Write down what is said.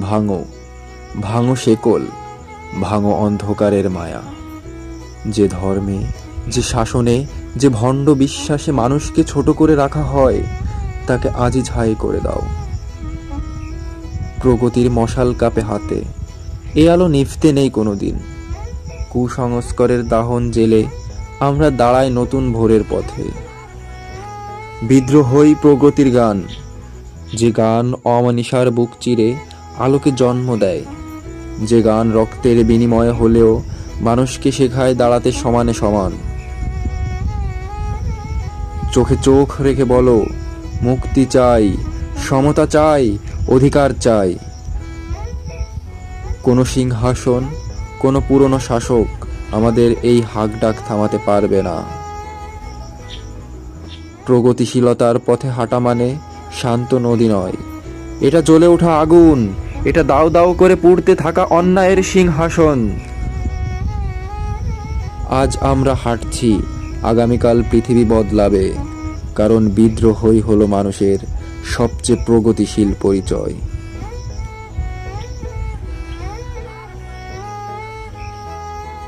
ভাঙো ভাঙো শেকল, ভাঙো অন্ধকারের মায়া। যে ধর্মে, যে শাসনে, যে ভণ্ড বিশ্বাসে মানুষকে ছোট করে রাখা হয়, তাকে আজই ছাই করে দাও। প্রগতির মশাল কাপে হাতে, এ আলো নিভতে নেই কোনো দিন কুসংস্কারের দাহন জেলে আমরা দাঁড়াই নতুন ভোরের পথে। বিদ্রোহই প্রগতির গান, যে গান অমানিসার বুক চিরে আলোকে জন্ম দেয়। যে গান রক্তের বিনিময়ে হলেও মানুষকে শেখায় দাঁড়াতে সমানে সমান। চোখে চোখ রেখে বলো, মুক্তি চাই, সমতা চাই, অধিকার চাই। কোনো সিংহাসন, কোনো পুরনো শাসক আমাদের এই হাক ডাক থামাতে পারবে না। প্রগতিশীলতার পথে হাঁটা মানে শান্ত নদী নয়। এটা জ্বলে ওঠা আগুন এটা দাও দাও করে পুড়তে থাকা অন্যায়ের সিংহাসন। আজ আমরা হাঁটছি, আগামীকাল পৃথিবী বদলাবে, কারণ বিদ্রোহই হলো মানুষের সবচেয়ে প্রগতিশীল পরিচয়।